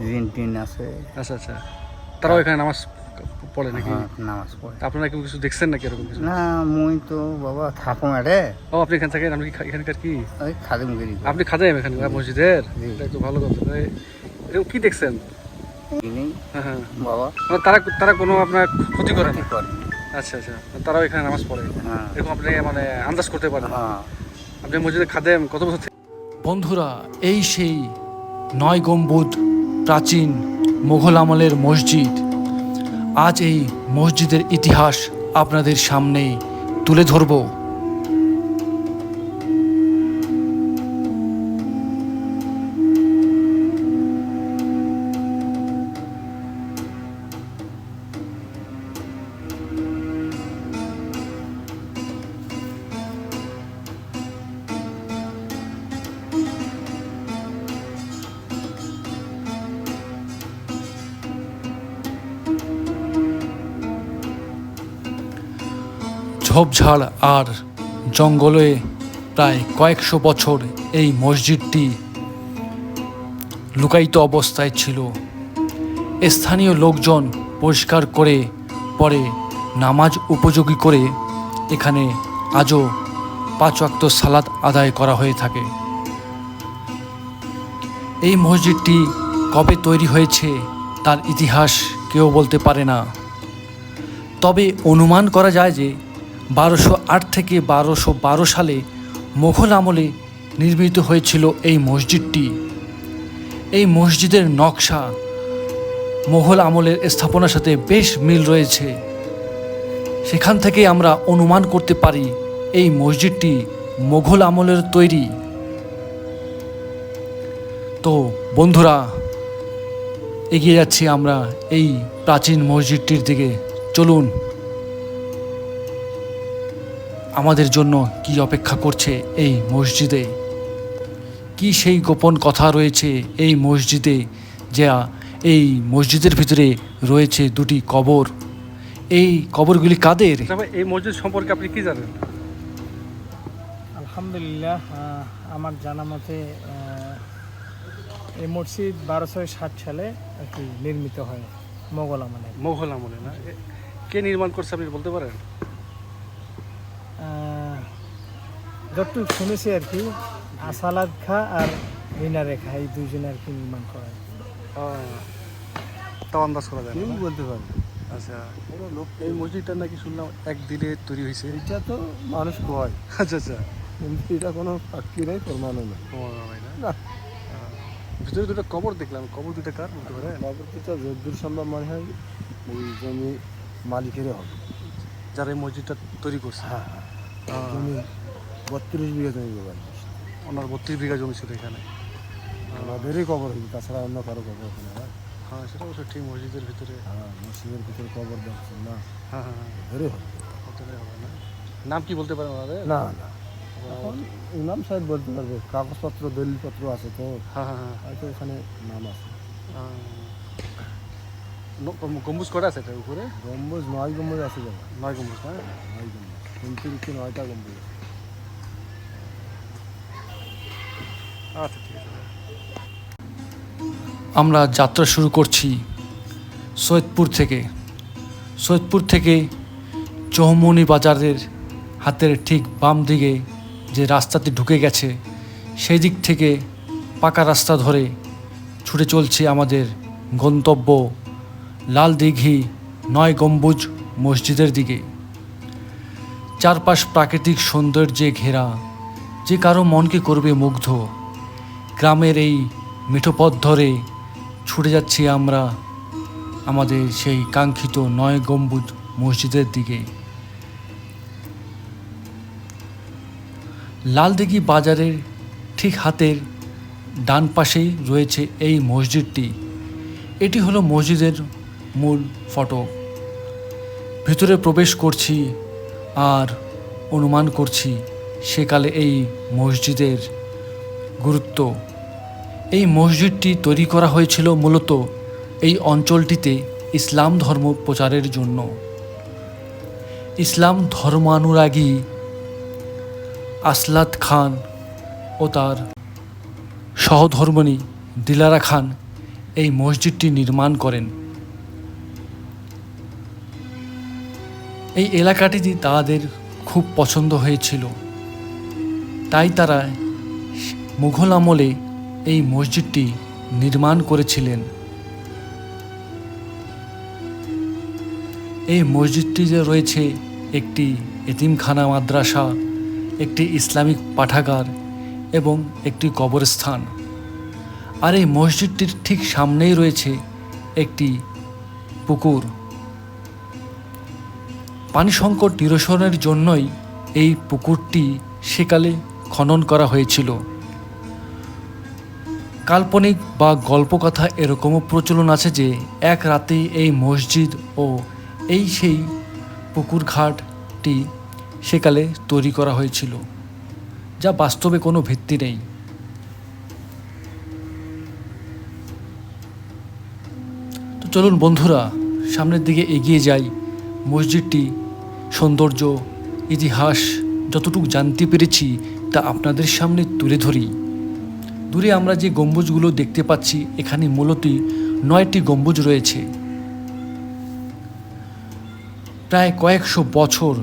ঋণ টিন আছে। আচ্ছা আচ্ছা। তারাও এখানে নামাজ পড়ে নাকি? হ্যাঁ, নামাজ পড়ে। আপনারা কি কিছু দেখছেন নাকি এরকম কিছু? না মুই তো বাবা থাকো রে ও আপনি এখান থেকে আপনি এখানকার কি? খাদিম গিরি আপনি খাজাই এখানে মসজিদের? তো ভালো কথা এরকম কি দেখছেন? হ্যাঁ হ্যাঁ। বাবা। মানে তারা তারা কোনো আপনার ক্ষতি করে না? করে আচ্ছা আচ্ছা। তারাও এখানে নামাজ পড়ে। হ্যাঁ। এরকম আপনি মানে আন্দাজ করতে পারেন। আপনি মসজিদে খাদেম কত বছর থেকে? বন্ধুরা এই সেই নয় গম্বুজ প্রাচীন মোঘল আমলের মসজিদ। আজ এই মসজিদের ইতিহাস আপনাদের সামনে তুলে ধরব। ঝোপঝাড় আর জঙ্গলে প্রায় কয়েকশো বছর এই মসজিদটি লুকায়িত অবস্থায় ছিল। স্থানীয় লোকজন পরিষ্কার করে পরে নামাজ উপযোগী করে এখানে আজও পাঁচ সালাদ আদায় করা হয়ে থাকে। এই মসজিদটি কবে তৈরি হয়েছে তার ইতিহাস কেউ বলতে পারে না। তবে অনুমান করা যায় যে বারোশো আট থেকে বারোশো বারো সালে মোঘল আমলে নির্মিত হয়েছিল এই মসজিদটি। এই মসজিদের নকশা মোঘল আমলের স্থাপনার সাথে বেশ মিল রয়েছে। সেখান থেকে আমরা অনুমান করতে পারি এই মসজিদটি মোঘল আমলের তৈরি। তো বন্ধুরা, এগিয়ে যাচ্ছি আমরা এই প্রাচীন মসজিদটির দিকে। চলুন আমাদের জন্য কি অপেক্ষা করছে এই মসজিদে? কি সেই গোপন কথা রয়েছে এই মসজিদে যা এই মসজিদের ভিতরে রয়েছে দুটি কবর? এই কবরগুলি কাদের? আচ্ছা এই মসজিদ সম্পর্কে আপনি কি জানেন? আলহামদুলিল্লাহ আমার জানা মতে এই মসজিদ বারোশো ষাট সালে আর কি নির্মিত হয় মোগল আমলে। মোঘল আমলে না? কে নির্মাণ করছে আপনি বলতে পারেন? যতটুকু শুনেছি আর কি আসালাদ খা আর রিনা রেখা এই দুইজনে আর কি নির্মাণ করে। তাও আন্দাজ করা যায় না বলতে পারবে আচ্ছা। এই মসজিদটা নাকি শুনলাম একদিনে তৈরি হয়েছে। এটা তো মানুষ কয়। আচ্ছা আচ্ছা। কিন্তু এটা কোনো সাক্ষী নেই প্রমাণও নেই। না? না। ভিতরে দুটো কবর দেখলাম। কবর দুটো কার বলতে পারেন পরবর্তীটা যদ্দূর সম্ভব মনে হয় ওই জমি মালিকেরই হবে। যারা এই মসজিদটা তৈরি করছে। হ্যাঁ হ্যাঁ। জমি বত্রিশ বিঘা জমি ব্যবহার ওনার বত্রিশ বিঘা জমি ছিল এখানে। আমাদেরই কবর হয়েছে তাছাড়া অন্য কারও কবর ওখানে হয় হ্যাঁ সেটা অবশ্য ঠিক মসজিদের ভিতরে। হ্যাঁ মসজিদের ভিতরে কবর দেখছেন না? হ্যাঁ হ্যাঁ হ্যাঁ। ওদেরই হবে। হবে না। নাম কি বলতে পারেন ওনাদের? না না। এখন ইমাম সাহেব বলতে পারবে কাগজপত্র দলিলপত্র আছে তো। হ্যাঁ হ্যাঁ হ্যাঁ। হয়তো ওখানে নাম আছে। গম্বুজ কটা আছে এটার উপরে? গম্বুজ নয় গম্বুজ আছে নয় গম্বুজ না? নয় গম্বুজ। আমরা যাত্রা শুরু করছি সৈয়দপুর থেকে। সৈয়দপুর থেকে চৌমনি বাজারের হাতের ঠিক বাম দিকে যে রাস্তাটি ঢুকে গেছে, সেই দিক থেকে পাকা রাস্তা ধরে ছুটে চলছে আমাদের গন্তব্য লাল দিঘি নয় গম্বুজ মসজিদের দিকে। চারপাশ প্রাকৃতিক সৌন্দর্যে ঘেরা, যে কারও মনকে করবে মুগ্ধ। গ্রামের এই মিঠো পথ ধরে ছুটে যাচ্ছি আমরা আমাদের সেই কাঙ্ক্ষিত নয় গম্বুজ মসজিদের দিকে। লালদিঘি বাজারের ঠিক হাতের ডান পাশেই রয়েছে এই মসজিদটি। এটি হলো মসজিদের মূল ফটক ভিতরে প্রবেশ করছি আর অনুমান করছি সেকালে এই মসজিদের গুরুত্ব। এই মসজিদটি তৈরি করা হয়েছিল মূলত এই অঞ্চলটিতে ইসলাম ধর্ম প্রচারের জন্য। ইসলাম ধর্মানুরাগী আসলাত খান ও তার সহধর্মণী দিলারা খান এই মসজিদটি নির্মাণ করেন। এই এলাকাটি তাদের খুব পছন্দ হয়েছিল, তাই তারা মুঘল আমলে এই মসজিদটি নির্মাণ করেছিলেন। এই মসজিদটিতে রয়েছে একটি এতিমখানা মাদ্রাসা, একটি ইসলামিক পাঠাগার এবং একটি কবরস্থান। আর এই মসজিদটির ঠিক সামনেই রয়েছে একটি পুকুর। পানি সংকট নিরসনের জন্যই এই পুকুরটি সেকালে খনন করা হয়েছিল। কাল্পনিক বা গল্পকথা এরকমও প্রচলন আছে যে, এক রাতে এই মসজিদ ও এই সেই পুকুর ঘাটটি সেকালে তৈরি করা হয়েছিল, যা বাস্তবে কোনো ভিত্তি নেই। তো চলুন বন্ধুরা, সামনের দিকে এগিয়ে যাই মসজিদটি সৌন্দর্য, ইতিহাস যতটুকু জানতে পেরেছি তা আপনাদের সামনে তুলে ধরি। দূরে আমরা যে গম্বুজগুলো দেখতে পাচ্ছি, এখানে মূলত নয়টি গম্বুজ রয়েছে। প্রায় কয়েকশো বছর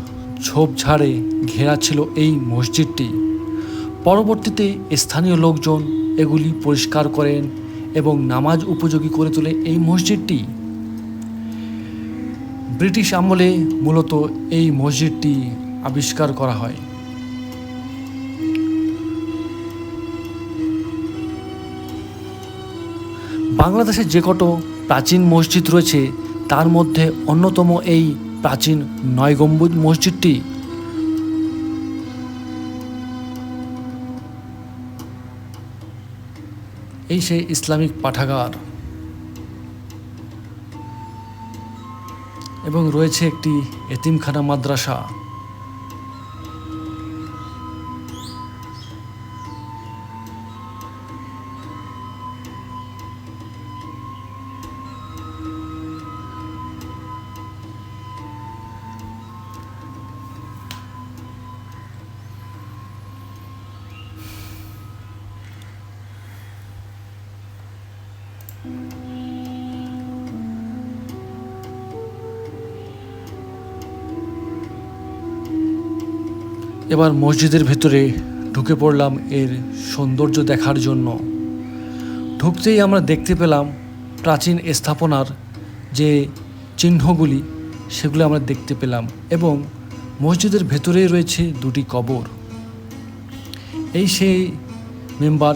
ঝোপঝাড়ে ঘেরা ছিল এই মসজিদটি। পরবর্তীতে স্থানীয় লোকজন এগুলি পরিষ্কার করেন এবং নামাজ উপযোগী করে তোলে এই মসজিদটি। ব্রিটিশ আমলে মূলত এই মসজিদটি আবিষ্কার করা হয়। বাংলাদেশে যে কত প্রাচীন মসজিদ রয়েছে, তার মধ্যে অন্যতম এই প্রাচীন নয় গম্বুজ মসজিদটি এই সেই ইসলামিক পাঠাগার। এবং রয়েছে একটি এতিমখানা মাদ্রাসা। এবার মসজিদের ভেতরে ঢুকে পড়লাম এর সৌন্দর্য দেখার জন্য। ঢুকতেই আমরা দেখতে পেলাম প্রাচীন স্থাপনার যে চিহ্নগুলি, সেগুলো আমরা দেখতে পেলাম এবং মসজিদের ভেতরেই রয়েছে দুটি কবর। এই সেই মেম্বার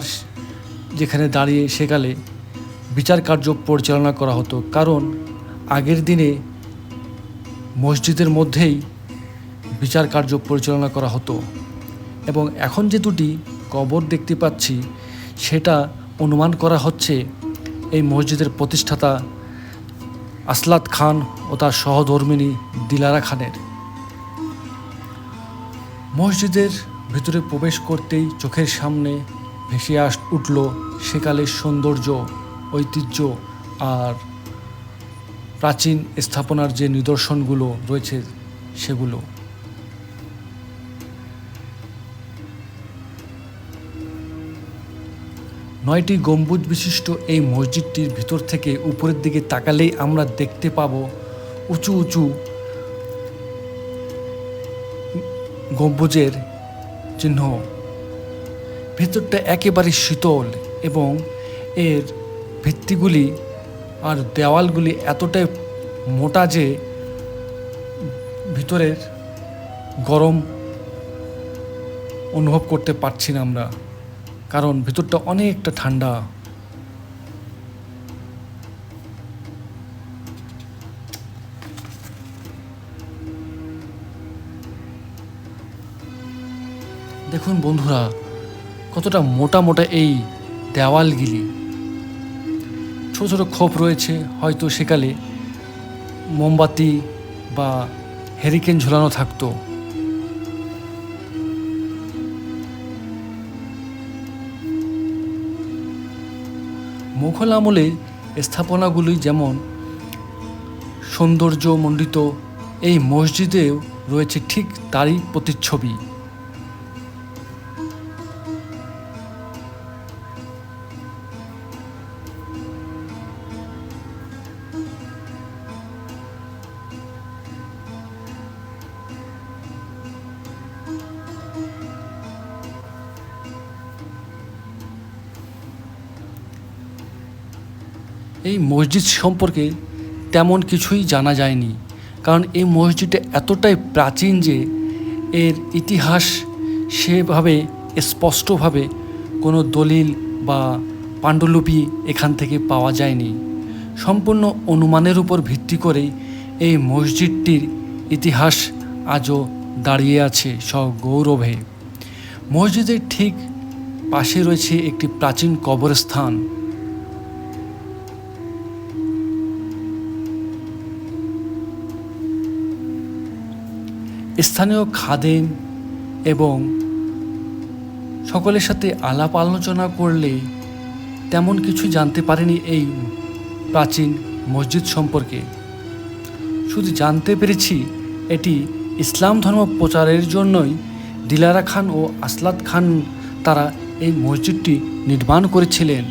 যেখানে দাঁড়িয়ে সেকালে বিচার কার্য পরিচালনা করা হতো। কারণ আগের দিনে মসজিদের মধ্যেই বিচার কার্য পরিচালনা করা হতো। এবং এখন যে দুটি কবর দেখতে পাচ্ছি, সেটা অনুমান করা হচ্ছে এই মসজিদের প্রতিষ্ঠাতা আসলাত খান ও তার সহধর্মিনী দিলারা খানের। মসজিদের ভিতরে প্রবেশ করতেই চোখের সামনে ভেসে আস উঠল সেকালের সৌন্দর্য, ঐতিহ্য আর প্রাচীন স্থাপনার যে নিদর্শনগুলো রয়েছে সেগুলো। নয়টি গম্বুজ বিশিষ্ট এই মসজিদটির ভিতর থেকে উপরের দিকে তাকালেই আমরা দেখতে পাব উঁচু উঁচু গম্বুজের চিহ্ন। ভেতরটা একেবারে শীতল এবং এর ভিত্তিগুলি আর দেওয়ালগুলি এতটাই মোটা যে ভিতরের গরম অনুভব করতে পারছি না আমরা। কারণ ভিতরটা অনেকটা ঠান্ডা। দেখুন বন্ধুরা, কতটা মোটা মোটা এই দেওয়ালগুলি। ছোট ছোট খোপ রয়েছে, হয়তো সেকালে মোমবাতি বা হেরিকেন ঝোলানো থাকতো। মুঘল আমলে স্থাপনাগুলি যেমন সৌন্দর্যমণ্ডিত এই মসজিদেও রয়েছে ঠিক তারই প্রতিচ্ছবি। এই মসজিদ সম্পর্কে তেমন কিছুই জানা যায়নি। কারণ এই মসজিদটা এতটাই প্রাচীন যে এর ইতিহাস সেভাবে স্পষ্টভাবে কোনো দলিল বা পাণ্ডুলিপি এখান থেকে পাওয়া যায়নি। সম্পূর্ণ অনুমানের উপর ভিত্তি করেই এই মসজিদটির ইতিহাস আজও দাঁড়িয়ে আছে সগৌরবে। মসজিদের ঠিক পাশে রয়েছে একটি প্রাচীন কবরস্থান। স্থানীয় খাদেম এবং সকলের সাথে আলাপ আলোচনা করলে তেমন কিছু জানতে পারেনি এই প্রাচীন মসজিদ সম্পর্কে। শুধু জানতে পেরেছি এটি ইসলাম ধর্ম প্রচারের জন্যই দিলারা খান ও আসলাদ খান তারা এই মসজিদটি নির্মাণ করেছিলেন।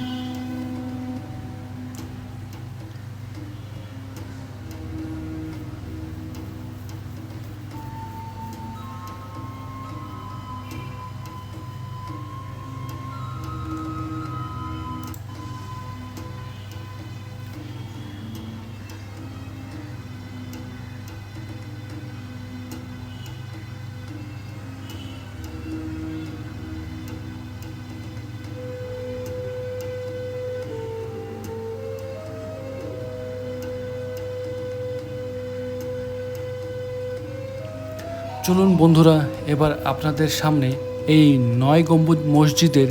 চলুন বন্ধুরা, এবার আপনাদের সামনে এই নয় গম্বুজ মসজিদের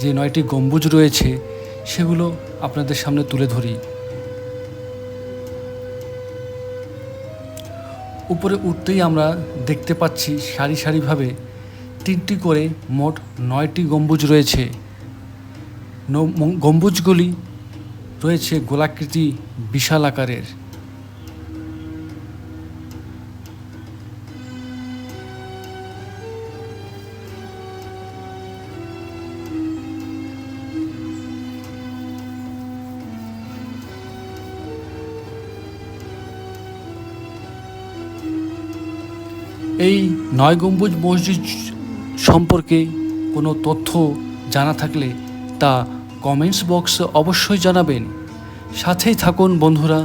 যে নয়টি গম্বুজ রয়েছে, সেগুলো আপনাদের সামনে তুলে ধরি। উপরে উঠতেই আমরা দেখতে পাচ্ছি সারি সারিভাবে তিনটি করে মোট নয়টি গম্বুজ রয়েছে। গম্বুজগুলি রয়েছে গোলাকৃতি বিশাল আকারের। এই নয় গম্বুজ মসজিদ সম্পর্কে কোনো তথ্য জানা থাকলে তা কমেন্টস বক্সে অবশ্যই জানাবেন। সাথেই থাকুন বন্ধুরা,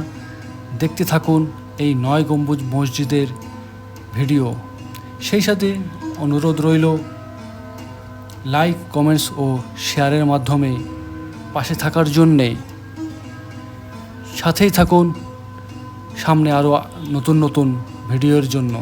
দেখতে থাকুন এই নয় গম্বুজ মসজিদের ভিডিও। সেই সাথে অনুরোধ রইল, লাইক, কমেন্টস ও শেয়ারের মাধ্যমে পাশে থাকার জন্যে সাথেই থাকুন, সামনে আরও নতুন নতুন ভিডিওর জন্য।